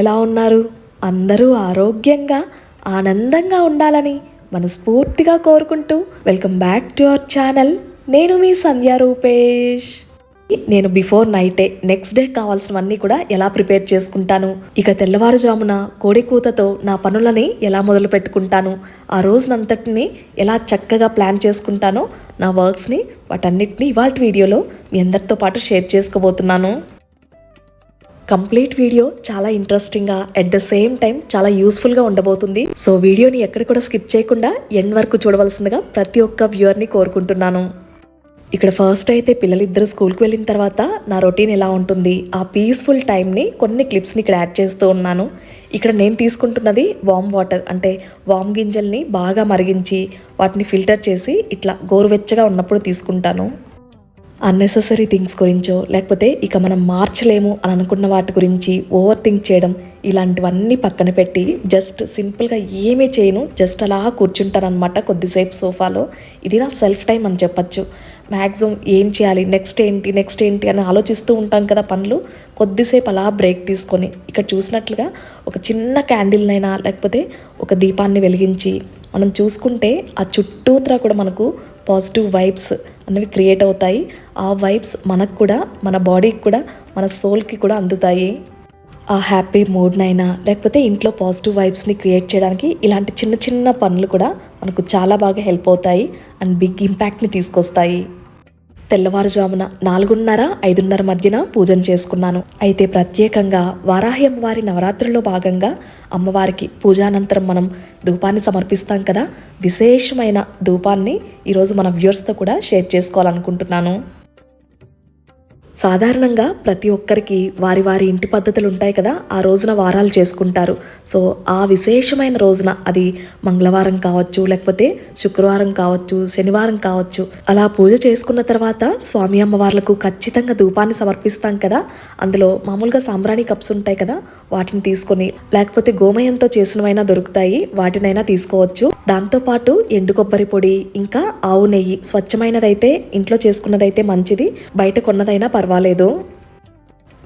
ఎలా ఉన్నారు? అందరూ ఆరోగ్యంగా ఆనందంగా ఉండాలని మనస్ఫూర్తిగా కోరుకుంటూ welcome back to our channel నేను మీ సంధ్యా రూపేష్. నేను బిఫోర్ నైటే నెక్స్ట్ డే కావాల్సినవన్నీ కూడా ఎలా ప్రిపేర్ చేసుకుంటాను? ఇక తెల్లవారుజామున కోడి కూతతో నా పనులని ఎలా మొదలు పెట్టుకుంటాను? ఆ రోజునంతటిని ఎలా చక్కగా ప్లాన్ చేసుకుంటానో నా వర్క్స్ని వాటన్నిటిని ఇవాళ వీడియోలో మీ అందరితో పాటు షేర్ చేసుకోబోతున్నాను. కంప్లీట్ వీడియో చాలా ఇంట్రెస్టింగ్గా ఎట్ ద సేమ్ టైం చాలా యూస్ఫుల్గా ఉండబోతుంది. సో వీడియోని ఎక్కడ కూడా స్కిప్ చేయకుండా ఎండ్ వరకు చూడవలసిందిగా ప్రతి ఒక్క వ్యూవర్ని కోరుకుంటున్నాను. ఇక్కడ ఫస్ట్ అయితే పిల్లలిద్దరు స్కూల్కి వెళ్ళిన తర్వాత నా రొటీన్ ఎలా ఉంటుంది ఆ పీస్ఫుల్ టైంని కొన్ని క్లిప్స్ని ఇక్కడ యాడ్ చేస్తూ ఉన్నాను. ఇక్కడ నేను తీసుకుంటున్నది వామ్ వాటర్ అంటే వామ్ గింజల్ని బాగా మరిగించి వాటిని ఫిల్టర్ చేసి ఇట్లా గోరువెచ్చగా ఉన్నప్పుడు తీసుకుంటాను. అన్నెసెసరీ థింగ్స్ గురించో లేకపోతే ఇక మనం మార్చలేము అని అనుకున్న వాటి గురించి ఓవర్ థింక్ చేయడం ఇలాంటివన్నీ పక్కన పెట్టి జస్ట్ సింపుల్గా ఏమీ చేయను జస్ట్ అలా కూర్చుంటానమాట కొద్దిసేపు సోఫాలో. ఇది నా సెల్ఫ్ టైం అని చెప్పచ్చు. మ్యాక్సిమం ఏం చేయాలి నెక్స్ట్ ఏంటి నెక్స్ట్ ఏంటి అని ఆలోచిస్తూ ఉంటాం కదా పనులు. కొద్దిసేపు అలా బ్రేక్ తీసుకొని ఇక్కడ చూసినట్లుగా ఒక చిన్న క్యాండిల్నైనా లేకపోతే ఒక దీపాన్ని వెలిగించి మనం చూసుకుంటే ఆ చుట్టూతరా కూడా మనకు పాజిటివ్ వైబ్స్ అనేవి క్రియేట్ అవుతాయి. ఆ వైబ్స్ మనకు కూడా మన బాడీకి కూడా మన సోల్కి కూడా అందుతాయి. ఆ హ్యాపీ మూడ్నైనా లేకపోతే ఇంట్లో పాజిటివ్ వైబ్స్ని క్రియేట్ చేయడానికి ఇలాంటి చిన్న చిన్న పనులు కూడా మనకు చాలా బాగా హెల్ప్ అవుతాయి. అండ్ బిగ్ ఇంపాక్ట్ని తీసుకొస్తాయి. తెల్లవారుజామున నాలుగున్నర ఐదున్నర మధ్యన పూజను చేసుకున్నాను. అయితే ప్రత్యేకంగా వారాహి అమ్మవారి నవరాత్రుల్లో భాగంగా అమ్మవారికి పూజానంతరం మనం ధూపాన్ని సమర్పిస్తాం కదా. విశేషమైన ధూపాన్ని ఈరోజు మన వ్యూవర్స్తో కూడా షేర్ చేసుకోవాలనుకుంటున్నాను. సాధారణంగా ప్రతి ఒక్కరికి వారి వారి ఇంటి పద్ధతులు ఉంటాయి కదా ఆ రోజున వారాలు చేసుకుంటారు. సో ఆ విశేషమైన రోజున అది మంగళవారం కావచ్చు లేకపోతే శుక్రవారం కావచ్చు శనివారం కావచ్చు అలా పూజ చేసుకున్న తర్వాత స్వామి అమ్మవార్లకు ఖచ్చితంగా ధూపాన్ని సమర్పిస్తాం కదా. అందులో మామూలుగా సాంబ్రాణి కప్స్ ఉంటాయి కదా వాటిని తీసుకొని లేకపోతే గోమయంతో చేసినవైనా దొరుకుతాయి వాటినైనా తీసుకోవచ్చు. దాంతోపాటు ఎండు కొబ్బరి పొడి ఇంకా ఆవు నెయ్యి స్వచ్ఛమైనదైతే ఇంట్లో చేసుకున్నదైతే మంచిది బయట కొన్నదైనా పర్వాలేదు.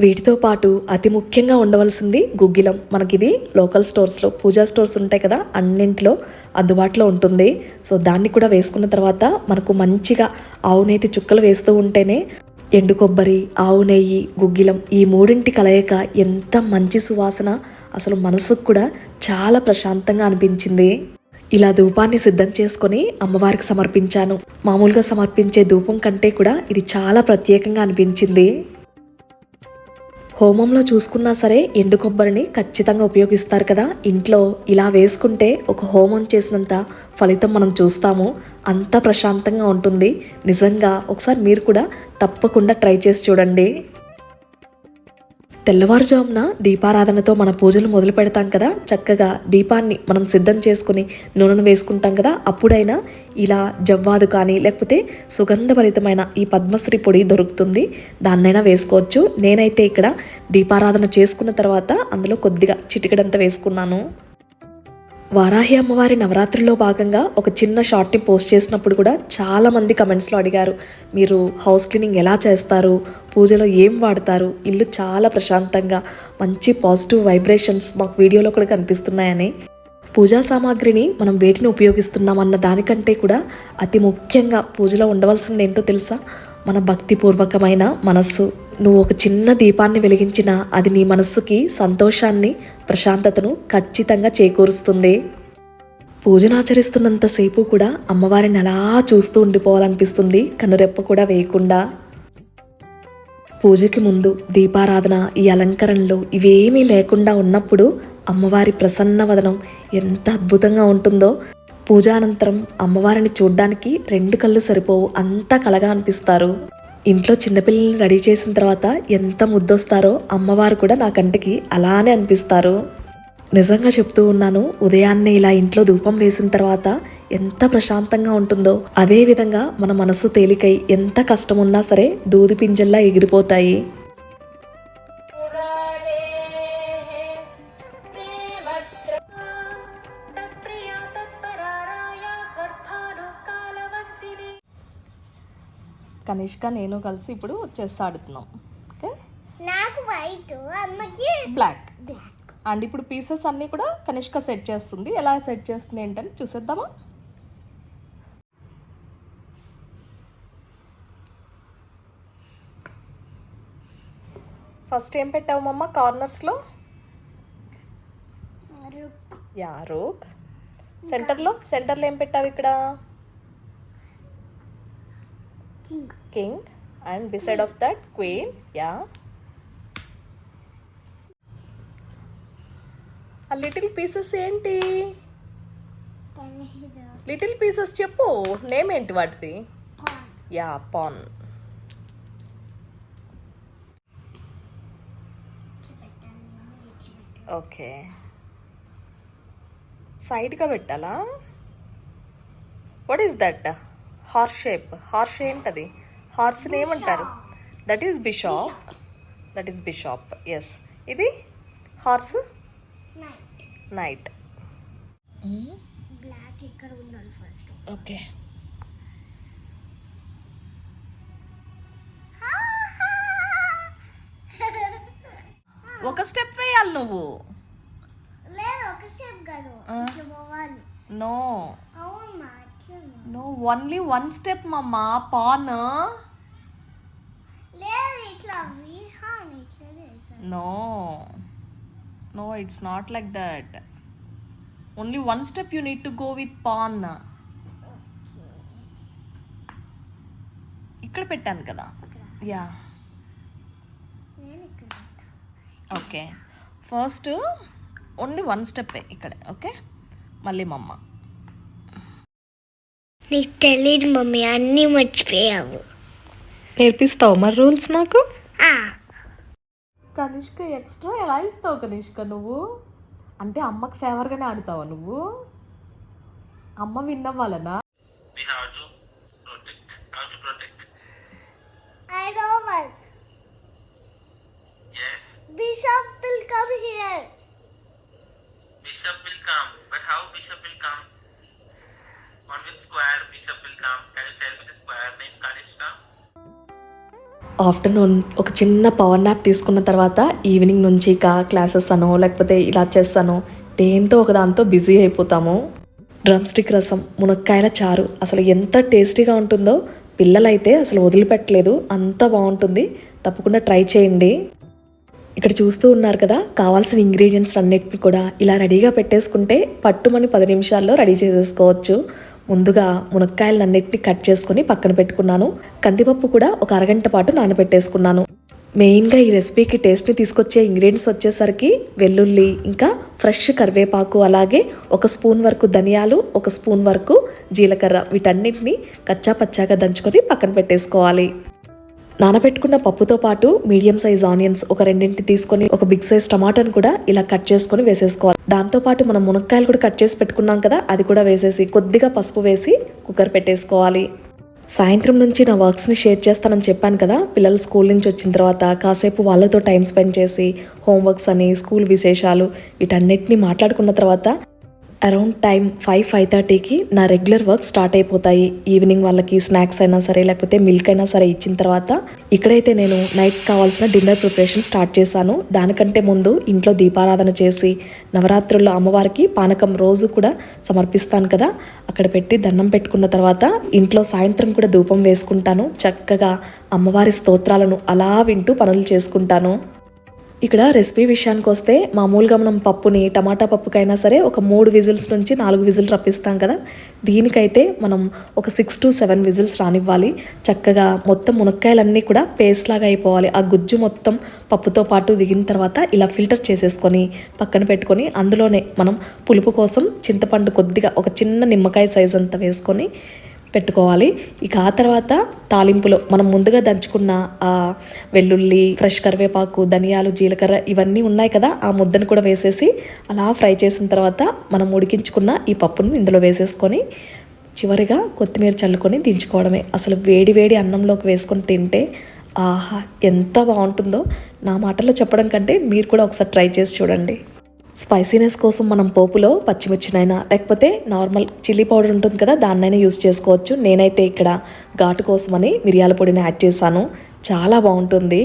వీటితో పాటు అతి ముఖ్యంగా ఉండవలసింది గుగ్గిలం. మనకిది లోకల్ స్టోర్స్లో పూజా స్టోర్స్ ఉంటాయి కదా అన్నింటిలో అందుబాటులో ఉంటుంది. సో దాన్ని కూడా వేసుకున్న తర్వాత మనకు మంచిగా ఆవు నేతి చుక్కలు వేస్తూ ఉంటేనే ఎండు కొబ్బరి ఆవు నెయ్యి గుగ్గిలం ఈ మూడింటి కలయిక ఎంత మంచి సువాసన అసలు మనసుకు కూడా చాలా ప్రశాంతంగా అనిపించింది. ఇలా ధూపాన్ని సిద్ధం చేసుకొని అమ్మవారికి సమర్పించాను. మామూలుగా సమర్పించే ధూపం కంటే కూడా ఇది చాలా ప్రత్యేకంగా అనిపించింది. హోమంలో చూసుకున్నా సరే ఎండు కొబ్బరిని ఖచ్చితంగా ఉపయోగిస్తారు కదా. ఇంట్లో ఇలా వేసుకుంటే ఒక హోమం చేసినంత ఫలితం మనం చూస్తాము. అంత ప్రశాంతంగా ఉంటుంది. నిజంగా ఒకసారి మీరు కూడా తప్పకుండా ట్రై చేసి చూడండి. తెల్లవారుజామున దీపారాధనతో మన పూజలు మొదలు పెడతాం కదా. చక్కగా దీపాన్ని మనం సిద్ధం చేసుకుని నూనెను వేసుకుంటాం కదా. అప్పుడైనా ఇలా జవ్వాదు కానీ లేకపోతే సుగంధభరితమైన ఈ పద్మశ్రీ పొడి దొరుకుతుంది. దాన్నైనా వేసుకోవచ్చు. నేనైతే ఇక్కడ దీపారాధన చేసుకున్న తర్వాత అందులో కొద్దిగా చిటికడంత వేసుకున్నాను. వారాహి అమ్మవారి నవరాత్రిలో భాగంగా ఒక చిన్న షార్ట్ని పోస్ట్ చేసినప్పుడు కూడా చాలామంది కమెంట్స్లో అడిగారు మీరు హౌస్ క్లీనింగ్ ఎలా చేస్తారు? పూజలో ఏం వాడతారు? ఇల్లు చాలా ప్రశాంతంగా మంచి పాజిటివ్ వైబ్రేషన్స్ మాకు వీడియోలో కూడా కనిపిస్తున్నాయని. పూజా సామాగ్రిని మనం వేటిని ఉపయోగిస్తున్నామన్న దానికంటే కూడా అతి ముఖ్యంగా పూజలో ఉండవలసింది ఏంటో తెలుసా? మన భక్తిపూర్వకమైన మనస్సు నువ్వు ఒక చిన్న దీపాన్ని వెలిగించినా అది నీ మనస్సుకి సంతోషాన్ని ప్రశాంతతను ఖచ్చితంగా చేకూరుస్తుంది. పూజనాచరిస్తున్నంతసేపు కూడా అమ్మవారిని అలా చూస్తూ ఉండిపోవాలనిపిస్తుంది కనురెప్ప కూడా వేయకుండా. పూజకి ముందు దీపారాధన ఈ అలంకరణలు ఇవేమీ లేకుండా ఉన్నప్పుడు అమ్మవారి ప్రసన్న వదనం ఎంత అద్భుతంగా ఉంటుందో. పూజానంతరం అమ్మవారిని చూడ్డానికి రెండు కళ్ళు సరిపోవు అంత కలగా అనిపిస్తారు. ఇంట్లో చిన్నపిల్లల్ని రెడీ చేసిన తర్వాత ఎంత ముద్దొస్తారో అమ్మవారు కూడా నా కంటికి అలానే అనిపిస్తారు. నిజంగా చెప్తూ ఉన్నాను ఉదయాన్నే ఇలా ఇంట్లో ధూపం వేసిన తర్వాత ఎంత ప్రశాంతంగా ఉంటుందో అదే విధంగా మన మనసు తేలికై ఎంత కష్టం ఉన్నా సరే దూది పింజల్లా ఎగిరిపోతాయి. కనిష్క నేను కలిసి ఇప్పుడు చెస్ ఆడుతున్నాం. ఓకే? నాకు వైట్ అమ్మకి బ్లాక్. అండ్ ఇప్పుడు పీసెస్ అన్నీ కూడా కనిష్క సెట్ చేస్తుంది. ఎలా సెట్ చేస్తుంది ఏంటని చూసేద్దామా? ఫస్ట్ ఏం పెట్టావు మమ్మ? కార్నర్స్లో? Yeah rook. సెంటర్లో? సెంటర్లో ఏం పెట్టావు ఇక్కడ? King and beside of that queen yeah ah little pieces ఏంటి? లిటిల్ పీసెస్ చెప్పు. నేమ్ ఏంటి వాటిది? యా పాన్ ఓకే సైడ్గా పెట్టాలా? What is that horse shape. Horse ఏంటది? హార్స్ని ఏమంటారు that is bishop that is bishop yes ఇది హార్స్? నైట్ ఓకే ఒక స్టెప్ వేయాలి నువ్వు. లేదు ఒక స్టెప్ కాదు. నో అవును నో ఓన్లీ వన్ స్టెప్ మమ్మా pawn no no it's not like that only one step you need to go with pawn ఇక్కడ పెట్టాను కదా. Yeah. Okay first only one step ఇక్కడ ఓకే మళ్ళీ మమ్మ. నీకు తెలీదు మమ్మీ అన్నీ మర్చిపోయావు నేర్పిస్తావు మరి రూల్స్ నాకు కనిష్క ఎక్స్ట్రా ఎలా ఇస్తావు కనిష్క నువ్వు అంటే అమ్మకి ఫేవర్గానే ఆడుతావా నువ్వు అమ్మ విన్ అవ్వాలనా we have to protect. How to protect? I over Yes. Bishop will come here Bishop will come. But how bishop afternoon ఒక చిన్న పవర్ నాప్ తీసుకున్న తర్వాత ఈవినింగ్ నుంచి ఇక క్లాసెస్ అనో లేకపోతే ఇలా చేస్తాను. దేంతో ఒక దాంతో బిజీ అయిపోతాము. డ్రమ్ స్టిక్ రసం మునక్కాయల చారు అసలు ఎంత టేస్టీగా ఉంటుందో పిల్లలైతే అసలు వదిలిపెట్టలేదు అంత బాగుంటుంది. తప్పకుండా ట్రై చేయండి. ఇక్కడ చూస్తూ ఉన్నారు కదా కావాల్సిన ఇంగ్రీడియంట్స్ అన్నిటిని కూడా ఇలా రెడీగా పెట్టేసుకుంటే పట్టుమని పది నిమిషాల్లో రెడీ చేసేసుకోవచ్చు. ముందుగా మునక్కాయలన్నింటినీ కట్ చేసుకొని పక్కన పెట్టుకున్నాను. కందిపప్పు కూడా ఒక అరగంట పాటు నానబెట్టేసుకున్నాను. మెయిన్గా ఈ రెసిపీకి టేస్ట్ని తీసుకొచ్చే ఇంగ్రీడియంట్స్ వచ్చేసరికి వెల్లుల్లి ఇంకా ఫ్రెష్ కరివేపాకు అలాగే ఒక స్పూన్ వరకు ధనియాలు ఒక స్పూన్ వరకు జీలకర్ర వీటన్నిటిని కచ్చా పచ్చాగా దంచుకొని పక్కన పెట్టేసుకోవాలి. నానబెట్టుకున్న పప్పుతో పాటు మీడియం సైజ్ ఆనియన్స్ ఒక రెండింటి తీసుకొని ఒక బిగ్ సైజ్ టమాటాను కూడా ఇలా కట్ చేసుకొని వేసేసుకోవాలి. దాంతో పాటు మనం మునక్కాయలు కూడా కట్ చేసి పెట్టుకున్నాం కదా అది కూడా వేసేసి కొద్దిగా పసుపు వేసి కుక్కర్ పెట్టేసుకోవాలి. సాయంత్రం నుంచి నా వర్క్స్ని షేర్ చేస్తానని చెప్పాను కదా పిల్లలు స్కూల్ నుంచి వచ్చిన తర్వాత కాసేపు వాళ్ళతో టైం స్పెండ్ చేసి హోంవర్క్స్ అని స్కూల్ విశేషాలు వీటన్నిటిని మాట్లాడుకున్న తర్వాత అరౌండ్ టైం ఫైవ్ ఫైవ్ థర్టీకి నా రెగ్యులర్ వర్క్ స్టార్ట్ అయిపోతాయి. ఈవినింగ్ వాళ్ళకి స్నాక్స్ అయినా సరే లేకపోతే మిల్క్ అయినా సరే ఇచ్చిన తర్వాత ఇక్కడైతే నేను నైట్ కావాల్సిన డిన్నర్ ప్రిపరేషన్ స్టార్ట్ చేశాను. దానికంటే ముందు ఇంట్లో దీపారాధన చేసి నవరాత్రుల్లో అమ్మవారికి పానకం రోజు కూడా సమర్పిస్తాను కదా. అక్కడ పెట్టి దండం పెట్టుకున్న తర్వాత ఇంట్లో సాయంత్రం కూడా ధూపం వేసుకుంటాను. చక్కగా అమ్మవారి స్తోత్రాలను అలా వింటూ పనులు చేసుకుంటాను. ఇక్కడ రెసిపీ విషయానికి వస్తే మామూలుగా మనం పప్పుని టమాటా పప్పుకైనా సరే ఒక మూడు విజిల్స్ నుంచి నాలుగు విజిల్ రప్పిస్తాం కదా. దీనికైతే మనం ఒక సిక్స్ టు సెవెన్ విజిల్స్ రానివ్వాలి. చక్కగా మొత్తం మునక్కాయలన్నీ కూడా పేస్ట్ లాగా అయిపోవాలి. ఆ గుజ్జు మొత్తం పప్పుతో పాటు దిగిన తర్వాత ఇలా ఫిల్టర్ చేసేసుకొని పక్కన పెట్టుకొని అందులోనే మనం పులుపు కోసం చింతపండు కొద్దిగా ఒక చిన్న నిమ్మకాయ సైజ్ అంతా వేసుకొని పెట్టుకోవాలి. ఇక ఆ తర్వాత తాలింపులో మనం ముందుగా దంచుకున్న ఆ వెల్లుల్లి ఫ్రెష్ కరివేపాకు ధనియాలు జీలకర్ర ఇవన్నీ ఉన్నాయి కదా ఆ ముద్దను కూడా వేసేసి అలా ఫ్రై చేసిన తర్వాత మనం ఉడికించుకున్న ఈ పప్పును ఇందులో వేసేసుకొని చివరిగా కొత్తిమీర చల్లుకొని దించుకోవడమే. అసలు వేడి వేడి అన్నంలోకి వేసుకొని తింటే ఆహా ఎంత బాగుంటుందో. నా మాటల్లో చెప్పడం కంటే మీరు కూడా ఒకసారి ట్రై చేసి చూడండి. స్పైసీనెస్ కోసం మనం పోపులో పచ్చిమిర్చినైనా లేకపోతే నార్మల్ చిల్లీ పౌడర్ ఉంటుంది కదా దాన్నైనా యూస్ చేసుకోవచ్చు. నేనైతే ఇక్కడ ఘాటు కోసమని మిరియాల పొడిని యాడ్ చేశాను. చాలా బాగుంటుంది.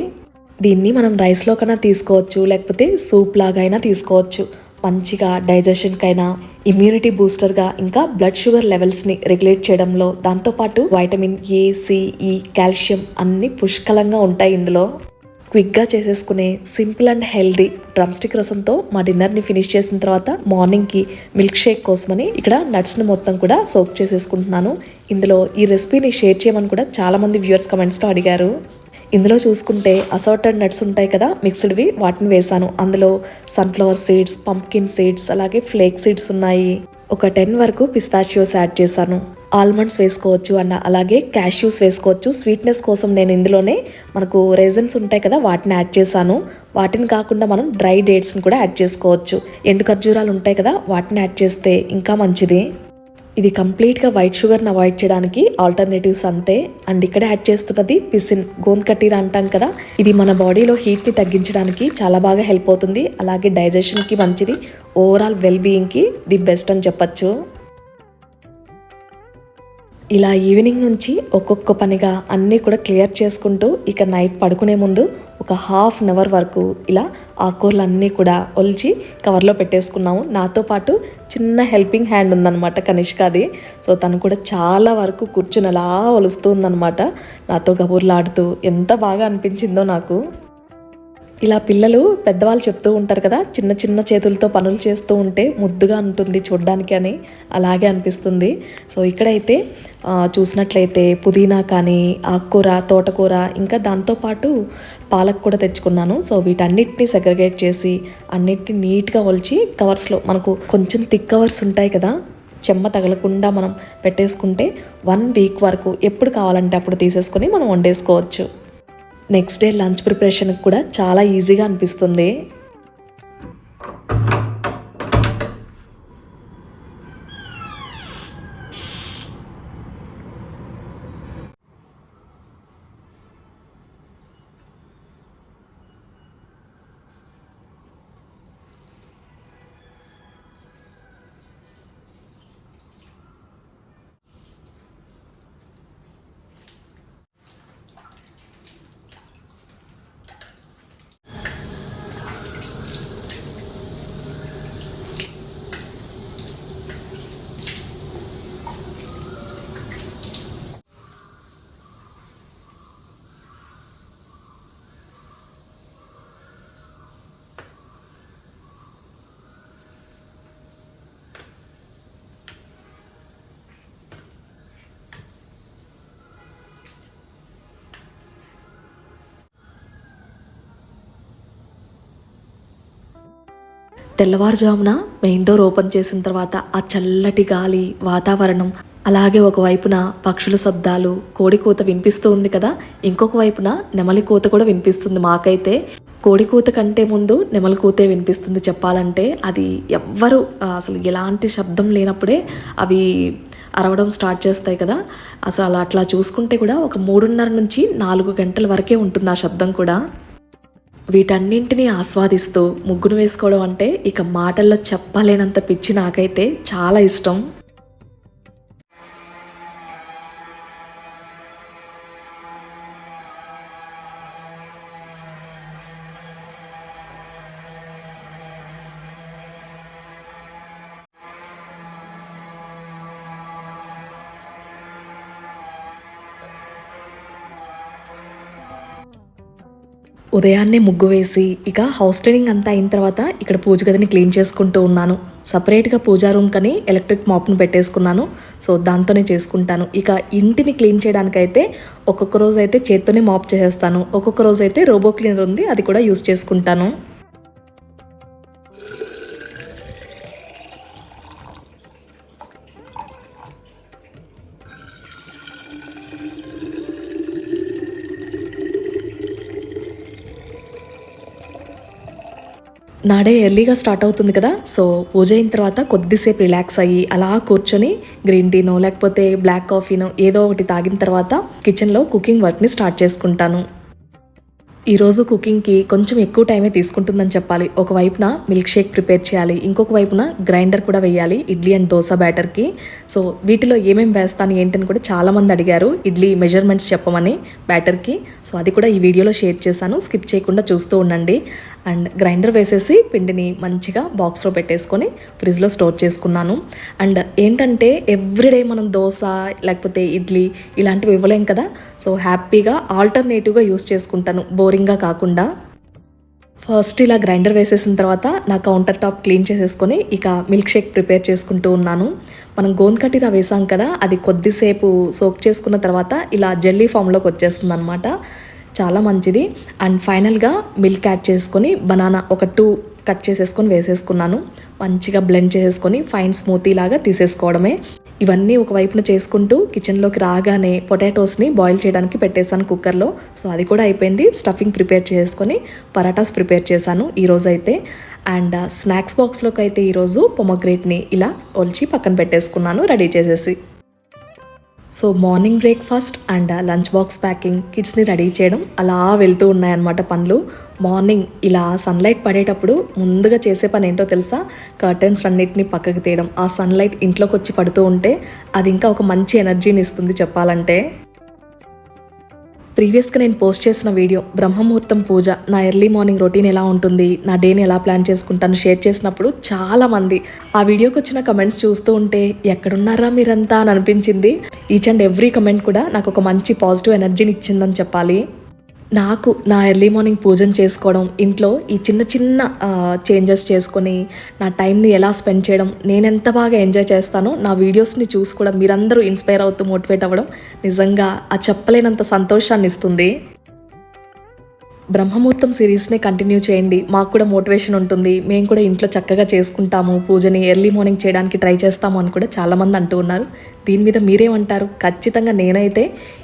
దీన్ని మనం రైస్లో కన్నా తీసుకోవచ్చు లేకపోతే సూప్ లాగా అయినా తీసుకోవచ్చు. మంచిగా డైజెషన్కైనా ఇమ్యూనిటీ బూస్టర్గా ఇంకా బ్లడ్ షుగర్ లెవెల్స్ని రెగ్యులేట్ చేయడంలో దాంతోపాటు వైటమిన్ ఏ సిఈ కాల్షియం అన్ని పుష్కలంగా ఉంటాయి ఇందులో. క్విక్గా చేసేసుకునే simple and healthy drum stick రసంతో మా డిన్నర్ని ఫినిష్ చేసిన తర్వాత మార్నింగ్కి మిల్క్ షేక్ కోసమని ఇక్కడ నట్స్ని మొత్తం కూడా సోక్ చేసేసుకుంటున్నాను. ఇందులో ఈ రెసిపీని షేర్ చేయమని కూడా చాలామంది వ్యూవర్స్ కమెంట్స్లో అడిగారు. ఇందులో చూసుకుంటే అసార్టెడ్ నట్స్ ఉంటాయి కదా మిక్స్డ్వి వాటిని వేశాను. అందులో సన్ఫ్లవర్ సీడ్స్ పంప్కిన్ సీడ్స్ అలాగే ఫ్లేక్ సీడ్స్ ఉన్నాయి. ఒక టెన్ వరకు పిస్తాచియోస్ యాడ్ చేశాను. ఆల్మండ్స్ వేసుకోవచ్చు అన్న అలాగే క్యాష్యూస్ వేసుకోవచ్చు. స్వీట్నెస్ కోసం నేను ఇందులోనే మనకు రేజన్స్ ఉంటాయి కదా వాటిని యాడ్ చేశాను. వాటిని కాకుండా మనం డ్రై డేట్స్ని కూడా యాడ్ చేసుకోవచ్చు. ఎండు ఖర్జూరాలు ఉంటాయి కదా వాటిని యాడ్ చేస్తే ఇంకా మంచిది. ఇది కంప్లీట్గా వైట్ షుగర్ని అవాయిడ్ చేయడానికి ఆల్టర్నేటివ్స్ అంతే. అండ్ ఇక్కడ యాడ్ చేస్తున్నది పిసిన్ గోంద్ కటీరా అంటాం కదా. ఇది మన బాడీలో హీట్ని తగ్గించడానికి చాలా బాగా హెల్ప్ అవుతుంది. అలాగే డైజెషన్కి మంచిది. ఓవరాల్ వెల్ బీయింగ్కి ది బెస్ట్ అని చెప్పచ్చు. ఇలా ఈవినింగ్ నుంచి ఒక్కొక్క పనిగా అన్నీ కూడా క్లియర్ చేసుకుంటూ ఇక నైట్ పడుకునే ముందు ఒక హాఫ్ అన్ అవర్ వరకు ఇలా ఆకుకూరలు అన్నీ కూడా ఒలిచి కవర్లో పెట్టేసుకున్నాము. నాతో పాటు చిన్న హెల్పింగ్ హ్యాండ్ ఉందన్నమాట కనిష్కాది సో తను కూడా చాలా వరకు కూర్చుని అలా ఒలుస్తూ ఉందన్నమాట. నాతో కబుర్లాడుతూ ఎంత బాగా అనిపించిందో నాకు. ఇలా పిల్లలు పెద్దవాళ్ళు చెప్తూ ఉంటారు కదా చిన్న చిన్న చేతులతో పనులు చేస్తూ ఉంటే ముద్దుగా ఉంటుంది చూడ్డానికి అని అలాగే అనిపిస్తుంది. సో ఇక్కడైతే చూసినట్లయితే పుదీనా కానీ ఆకుకూర తోటకూర ఇంకా దాంతోపాటు పాలక్ కూడా తెచ్చుకున్నాను. సో వీటన్నిటిని సెగ్రిగేట్ చేసి అన్నిటిని నీట్గా ఒలిచి కవర్స్లో మనకు కొంచెం థిక్ కవర్స్ ఉంటాయి కదా చెమ్మ తగలకుండా మనం పెట్టేసుకుంటే వన్ వీక్ వరకు ఎప్పుడు కావాలంటే అప్పుడు తీసేసుకొని మనం వండేసుకోవచ్చు. నెక్స్ట్ డే లంచ్ ప్రిపరేషన్కి కూడా చాలా ఈజీగా అనిపిస్తుంది. తెల్లవారుజామున మెయిన్ డోర్ ఓపెన్ చేసిన తర్వాత ఆ చల్లటి గాలి వాతావరణం అలాగే ఒకవైపున పక్షుల శబ్దాలు కోడి కూత వినిపిస్తూ ఉంది కదా? ఇంకొక వైపున నెమలి కూత కూడా వినిపిస్తుంది మాకైతే. కోడి కూత కంటే ముందు నెమలి కూతే వినిపిస్తుంది చెప్పాలంటే. అది ఎవ్వరు అసలు ఎలాంటి శబ్దం లేనప్పుడే అవి అరవడం స్టార్ట్ చేస్తాయి కదా? అసలు అలా అట్లా చూసుకుంటే కూడా ఒక మూడున్నర నుంచి నాలుగు గంటల వరకే ఉంటుంది ఆ శబ్దం కూడా. వీటన్నింటినీ ఆస్వాదిస్తూ ముగ్గును వేసుకోవడం అంటే ఇక మాటల్లో చెప్పలేనంత పిచ్చి నాకైతే చాలా ఇష్టం. ఉదయాన్నే ముగ్గు వేసి ఇక హౌస్ క్లీనింగ్ అంతా అయిన తర్వాత ఇక్కడ పూజ గదిని క్లీన్ చేసుకుంటూ ఉన్నాను. సపరేట్గా పూజా రూమ్ కని ఎలక్ట్రిక్ మాప్ను పెట్టేసుకున్నాను. సో దాంతోనే చేసుకుంటాను. ఇక ఇంటిని క్లీన్ చేయడానికైతే ఒక్కొక్క రోజు అయితే చేత్తోనే మాప్ చేసేస్తాను. ఒక్కొక్క రోజు అయితే రోబో క్లీనర్ ఉంది అది కూడా యూస్ చేసుకుంటాను. నాడే ఎర్లీగా స్టార్ట్ అవుతుంది కదా సో పూజ అయిన తర్వాత కొద్దిసేపు రిలాక్స్ అయ్యి అలా కూర్చొని గ్రీన్ టీనో లేకపోతే బ్లాక్ కాఫీనో ఏదో ఒకటి తాగిన తర్వాత కిచెన్లో కుకింగ్ వర్క్ని స్టార్ట్ చేసుకుంటాను. ఈరోజు కుకింగ్కి కొంచెం ఎక్కువ టైమే తీసుకుంటుందని చెప్పాలి. ఒక వైపున మిల్క్ షేక్ ప్రిపేర్ చేయాలి ఇంకొక వైపున గ్రైండర్ కూడా వేయాలి ఇడ్లీ అండ్ దోశ బ్యాటర్కి. సో వీటిలో ఏమేమి వేస్తాను ఏంటని కూడా చాలామంది అడిగారు. ఇడ్లీ మెజర్మెంట్స్ చెప్పమని బ్యాటర్కి. సో అది కూడా ఈ వీడియోలో షేర్ చేశాను. స్కిప్ చేయకుండా చూస్తూ ఉండండి. అండ్ గ్రైండర్ వేసేసి పిండిని మంచిగా బాక్స్లో పెట్టేసుకొని ఫ్రిడ్జ్లో స్టోర్ చేసుకున్నాను. అండ్ ఏంటంటే ఎవ్రీడే మనం దోశ లేకపోతే ఇడ్లీ ఇలాంటివి ఇవ్వలేం కదా? సో హ్యాపీగా ఆల్టర్నేటివ్గా యూస్ చేసుకుంటాను. బోరింగ్గా కాకుండా ఫస్ట్ ఇలా గ్రైండర్ వేసేసిన తర్వాత నా కౌంటర్ టాప్ క్లీన్ చేసేసుకొని ఇక మిల్క్ షేక్ ప్రిపేర్ చేసుకుంటూ ఉన్నాను. మనం గోందకటిరా వేసాం కదా అది కొద్దిసేపు సోక్ చేసుకున్న తర్వాత ఇలా జెల్లీ ఫామ్లోకి వచ్చేస్తుంది అనమాట చాలా మంచిది. అండ్ ఫైనల్గా మిల్క్ యాడ్ చేసుకొని బనానా ఒక టూ కట్ చేసేసుకొని వేసేసుకున్నాను. మంచిగా బ్లెండ్ చేసేసుకొని ఫైన్ స్మూతీ లాగా తీసేసుకోవడమే. ఇవన్నీ ఒక వైపున చేసుకుంటూ కిచెన్లోకి రాగానే పొటాటోస్ని బాయిల్ చేయడానికి పెట్టేశాను కుక్కర్లో సో అది కూడా అయిపోయింది. స్టఫింగ్ ప్రిపేర్ చేసుకొని పరాటాస్ ప్రిపేర్ చేశాను ఈరోజు అయితే. అండ్ uh, స్నాక్స్ బాక్స్లోకి అయితే ఈరోజు పొమగ్రేట్ని ఇలా ఒలిచి పక్కన పెట్టేసుకున్నాను రెడీ చేసేసి. So morning breakfast and lunch box packing కిడ్స్ని ready చేయడం అలా వెళ్తూ ఉన్నాయన్నమాట పనులు. మార్నింగ్ ఇలా సన్లైట్ పడేటప్పుడు ముందుగా చేసే పని ఏంటో తెలుసా? కర్టన్స్ అన్నిటిని పక్కకు తీయడం. ఆ సన్లైట్ ఇంట్లోకి వచ్చి పడుతూ ఉంటే అది ఇంకా ఒక మంచి ఎనర్జీని ఇస్తుంది చెప్పాలంటే. ప్రీవియస్గా నేను పోస్ట్ చేసిన వీడియో బ్రహ్మముహూర్తం పూజ నా ఎర్లీ మార్నింగ్ రొటీన్ ఎలా ఉంటుంది నా డేని ఎలా ప్లాన్ చేసుకుంటాను షేర్ చేసినప్పుడు చాలామంది ఆ వీడియోకి వచ్చిన కమెంట్స్ చూస్తూ ఉంటే ఎక్కడున్నారా మీరంతా? అని అనిపించింది. ఈచ్ అండ్ ఎవ్రీ కమెంట్ కూడా నాకు ఒక మంచి పాజిటివ్ ఎనర్జీని ఇచ్చిందని చెప్పాలి. నాకు నా ఎర్లీ మార్నింగ్ పూజను చేసుకోవడం ఇంట్లో ఈ చిన్న చిన్న చేంజెస్ చేసుకొని నా టైంని ఎలా స్పెండ్ చేయడం నేను ఎంత బాగా ఎంజాయ్ చేస్తానో నా వీడియోస్ని చూసి కూడా మీరందరూ ఇన్స్పైర్ అవుతూ మోటివేట్ అవ్వడం నిజంగా ఆ చెప్పలేనంత సంతోషాన్ని ఇస్తుంది బ్రహ్మముహూర్తం సిరీస్నే కంటిన్యూ చేయండి. మాకు కూడా మోటివేషన్ ఉంటుంది. మేము కూడా ఇంట్లో చక్కగా చేసుకుంటాము. పూజని ఎర్లీ మార్నింగ్ చేయడానికి ట్రై చేస్తాము అని కూడా చాలామంది అంటూ ఉన్నారు. దీని మీద మీరేమంటారు? ఖచ్చితంగా నేనైతే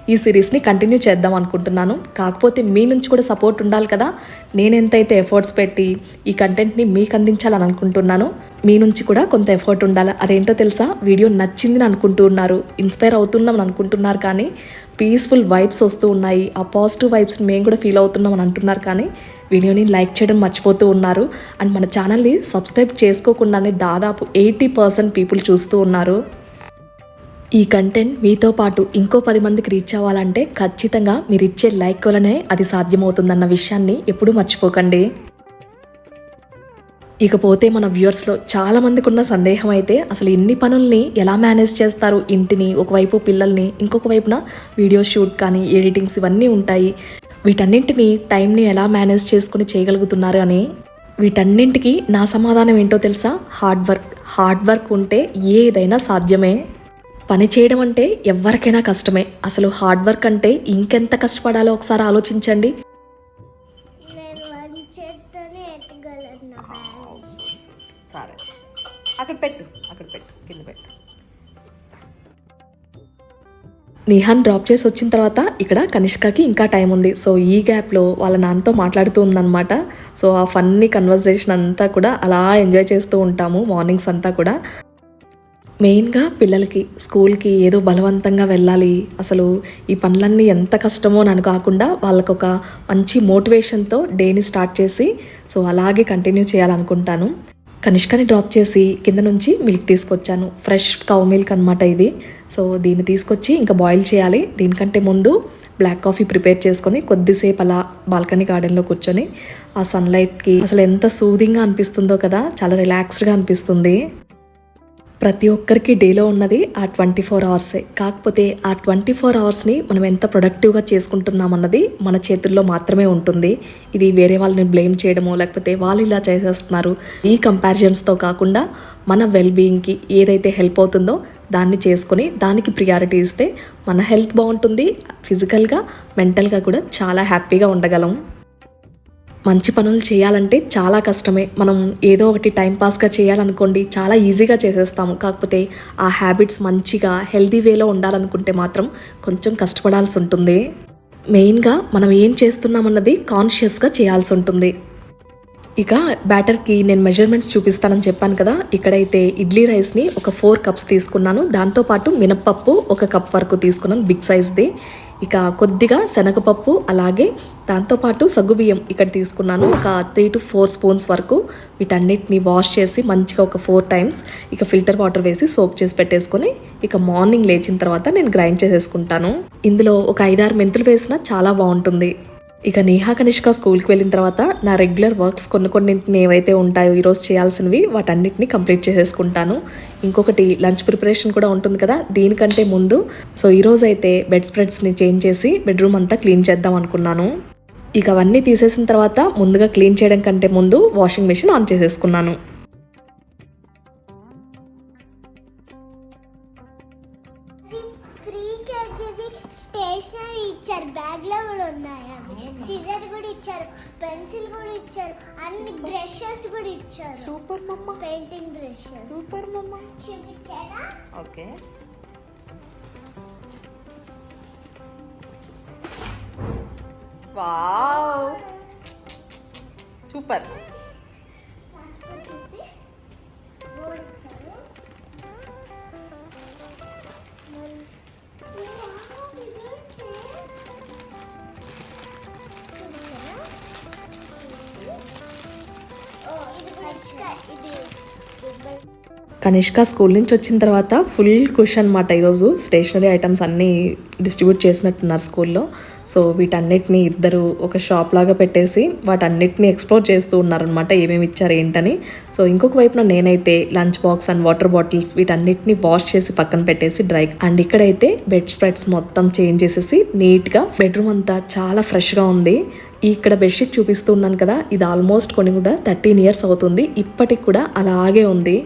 ఈ సిరీస్ని కంటిన్యూ చేద్దాం అనుకుంటున్నాను. కాకపోతే మీ నుంచి కూడా సపోర్ట్ ఉండాలి కదా. నేను ఎంతైతే ఎఫర్ట్స్ పెట్టి ఈ కంటెంట్ని మీకు అందించాలని అనుకుంటున్నాను మీ నుంచి కూడా కొంత ఎఫర్ట్ ఉండాలి. అదేంటో తెలుసా? వీడియో నచ్చింది అనుకుంటూ ఉన్నారు. ఇన్స్పైర్ అవుతున్నాం అని అనుకుంటున్నారు కానీ పీస్ఫుల్ వైబ్స్ వస్తూ ఉన్నాయి. ఆ పాజిటివ్ వైబ్స్ మేము కూడా ఫీల్ అవుతున్నాం అని అంటున్నారు కానీ వీడియోని లైక్ చేయడం మర్చిపోతూ ఉన్నారు. అండ్ మన ఛానల్ని సబ్స్క్రైబ్ చేసుకోకుండానే దాదాపు ఎయిటీ పర్సెంట్ పీపుల్ చూస్తూ ఉన్నారు. ఈ కంటెంట్ మీతో పాటు ఇంకో పది మందికి రీచ్ అవ్వాలంటే ఖచ్చితంగా మీరు ఇచ్చే లైక్ వలనే అది సాధ్యమవుతుందన్న విషయాన్ని ఎప్పుడూ మర్చిపోకండి. ఇకపోతే మన వ్యూవర్స్లో చాలామందికి ఉన్న సందేహం అయితే అసలు ఇన్ని పనుల్ని ఎలా మేనేజ్ చేస్తారు ఇంటిని ఒకవైపు పిల్లల్ని ఇంకొక వైపున వీడియో షూట్ కానీ ఎడిటింగ్స్ ఇవన్నీ ఉంటాయి. వీటన్నింటినీ టైంని ఎలా మేనేజ్ చేసుకుని చేయగలుగుతున్నారు అని వీటన్నింటికి నా సమాధానం ఏంటో తెలుసా? Hard work. హార్డ్ వర్క్ ఉంటే ఏదైనా సాధ్యమే. పని చేయడం అంటే ఎవరికైనా కష్టమే. అసలు హార్డ్ వర్క్ అంటే ఇంకెంత కష్టపడాలో ఒకసారి ఆలోచించండి. సరే. అక్కడ పెట్టు అక్కడ పెట్టు కింద పెట్టు. నిహాన్ డ్రాప్ చేసి వచ్చిన తర్వాత ఇక్కడ కనిష్కకి ఇంకా టైం ఉంది. సో ఈ గ్యాప్లో వాళ్ళ నాన్నతో మాట్లాడుతూ ఉందన్నమాట. సో ఆ ఫన్నీ కన్వర్జేషన్ అంతా కూడా అలా ఎంజాయ్ చేస్తూ ఉంటాము మార్నింగ్స్ అంతా కూడా. మెయిన్గా పిల్లలకి స్కూల్కి ఏదో బలవంతంగా వెళ్ళాలి. అసలు ఈ పనులన్నీ ఎంత కష్టమో అని కాకుండా వాళ్ళకు ఒక మంచి మోటివేషన్తో డేని స్టార్ట్ చేసి సో అలాగే కంటిన్యూ చేయాలనుకుంటాను. కనిష్కని డ్రాప్ చేసి కింద నుంచి మిల్క్ తీసుకొచ్చాను. ఫ్రెష్ కౌ మిల్క్ అనమాట ఇది. సో దీన్ని తీసుకొచ్చి ఇంకా బాయిల్ చేయాలి. దీనికంటే ముందు బ్లాక్ కాఫీ ప్రిపేర్ చేసుకొని కొద్దిసేపు అలా బాల్కనీ గార్డెన్లో కూర్చొని ఆ సన్లైట్కి అసలు ఎంత సూదింగ్గా అనిపిస్తుందో కదా! చాలా రిలాక్స్డ్గా అనిపిస్తుంది. ప్రతి ఒక్కరికి డేలో ఉన్నది ఆ ట్వంటీ ఫోర్ అవర్సే. కాకపోతే ఆ ట్వంటీ ఫోర్ అవర్స్ని మనం ఎంత ప్రొడక్టివ్గా చేసుకుంటున్నాం అన్నది మన చేతుల్లో మాత్రమే ఉంటుంది. ఇది వేరే వాళ్ళని బ్లేమ్ చేయడమో లేకపోతే వాళ్ళు ఇలా చేసేస్తున్నారు. ఈ కంపారిజన్స్తో కాకుండా మన వెల్ బీయింగ్కి ఏదైతే హెల్ప్ అవుతుందో దాన్ని చేసుకొని దానికి ప్రియారిటీ ఇస్తే మన హెల్త్ బాగుంటుంది. ఫిజికల్గా మెంటల్గా కూడా చాలా హ్యాపీగా ఉండగలం. మంచి పనులు చేయాలంటే చాలా కష్టమే. మనం ఏదో ఒకటి టైంపాస్గా చేయాలనుకోండి చాలా ఈజీగా చేసేస్తాము. కాకపోతే ఆ హ్యాబిట్స్ మంచిగా హెల్దీ వేలో ఉండాలనుకుంటే మాత్రం కొంచెం కష్టపడాల్సి ఉంటుంది. మెయిన్గా మనం ఏం చేస్తున్నామన్నది కాన్షియస్గా చేయాల్సి ఉంటుంది. ఇక బ్యాటర్కి నేను మెజర్మెంట్స్ చూపిస్తానని చెప్పాను కదా ఇక్కడైతే ఇడ్లీ రైస్ని ఒక ఫోర్ కప్స్ తీసుకున్నాను. దాంతోపాటు మినప్పప్పు ఒక కప్ వరకు తీసుకున్నాను బిగ్ సైజ్ది. ఇక కొద్దిగా శనగపప్పు అలాగే దాంతోపాటు సగ్గుబియ్యం ఇక్కడ తీసుకున్నాను. ఒక త్రీ టు ఫోర్ స్పూన్స్ వరకు వీటన్నిటిని వాష్ చేసి మంచిగా ఒక ఫోర్ టైమ్స్ ఇక ఫిల్టర్ వాటర్ వేసి సోప్ చేసి పెట్టేసుకొని ఇక మార్నింగ్ లేచిన తర్వాత నేను గ్రైండ్ చేసేసుకుంటాను. ఇందులో ఒక ఐదారు మెంతులు వేసినా చాలా బాగుంటుంది. ఇక నేహా కనిష్క స్కూల్కి వెళ్ళిన తర్వాత నా రెగ్యులర్ వర్క్స్ కొన్ని కొన్నింటిని ఏవైతే ఉంటాయో ఈరోజు చేయాల్సినవి వాటన్నిటిని కంప్లీట్ చేసేసుకుంటాను. ఇంకొకటి లంచ్ ప్రిపరేషన్ కూడా ఉంటుంది కదా దీనికంటే ముందు. సో ఈరోజు అయితే బెడ్ స్ప్రెడ్స్ని చేంజ్ చేసి బెడ్రూమ్ అంతా క్లీన్ చేద్దాం అనుకున్నాను. ఇక అవన్నీ తీసేసిన తర్వాత ముందుగా క్లీన్ చేయడం కంటే ముందు వాషింగ్ మెషిన్ ఆన్ చేసేసుకున్నాను. కనిష్క స్కూల్ నుంచి వచ్చిన తర్వాత ఫుల్ కుష్ అనమాట ఈరోజు స్టేషనరీ ఐటమ్స్ అన్నీ డిస్ట్రిబ్యూట్ చేసినట్టున్నారు స్కూల్లో. సో వీటన్నిటిని ఇద్దరు ఒక షాప్ లాగా పెట్టేసి వాటన్నిటిని ఎక్స్ప్లోర్ చేస్తూ ఉన్నారనమాట ఏమేమి ఇచ్చారు ఏంటని. సో ఇంకొక వైపున నేనైతే lunch box and water bottles వీటన్నిటిని వాష్ చేసి పక్కన పెట్టేసి డ్రై అండ్ ఇక్కడైతే బెడ్ స్ప్రెడ్స్ మొత్తం చేంజ్ చేసేసి నీట్గా బెడ్రూమ్ అంతా చాలా ఫ్రెష్గా ఉంది. ఇక్కడ బెడ్షీట్ చూపిస్తూ ఉన్నాను కదా ఇది ఆల్మోస్ట్ కొన్ని కూడా థర్టీన్ ఇయర్స్ అవుతుంది. ఇప్పటికి కూడా అలాగే ఉంది.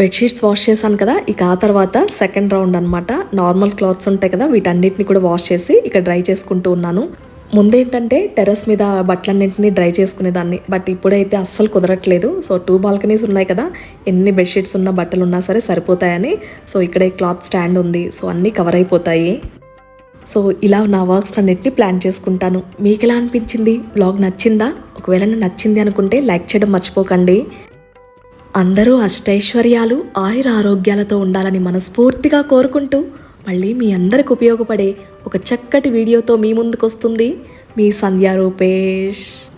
బెడ్షీట్స్ వాష్ చేశాను కదా ఇక ఆ తర్వాత సెకండ్ రౌండ్ అనమాట నార్మల్ క్లాత్స్ ఉంటాయి కదా వీటన్నిటిని కూడా వాష్ చేసి ఇక డ్రై చేసుకుంటూ ఉన్నాను. ముందేంటంటే టెర్రస్ మీద బట్టలన్నింటినీ డ్రై చేసుకునేదాన్ని బట్ ఇప్పుడైతే అస్సలు కుదరట్లేదు. సో టూ బాల్కనీస్ ఉన్నాయి కదా ఎన్ని బెడ్షీట్స్ ఉన్న బట్టలు ఉన్నా సరే సరిపోతాయని. సో ఇక్కడే క్లాత్ స్టాండ్ ఉంది సో అన్నీ కవర్ అయిపోతాయి. సో ఇలా నా వర్క్స్ అన్నిటిని ప్లాన్ చేసుకుంటాను. మీకు ఎలా అనిపించింది? బ్లాగ్ నచ్చిందా? ఒకవేళ నచ్చింది అనుకుంటే లైక్ చేయడం మర్చిపోకండి. అందరూ అష్టైశ్వర్యాలు ఆయుర ఆరోగ్యాలతో ఉండాలని మనస్ఫూర్తిగా కోరుకుంటూ మళ్ళీ మీ అందరికి ఉపయోగపడే ఒక చక్కటి వీడియోతో మీ ముందుకు వస్తుంది మీ సంధ్యా రూపేష్.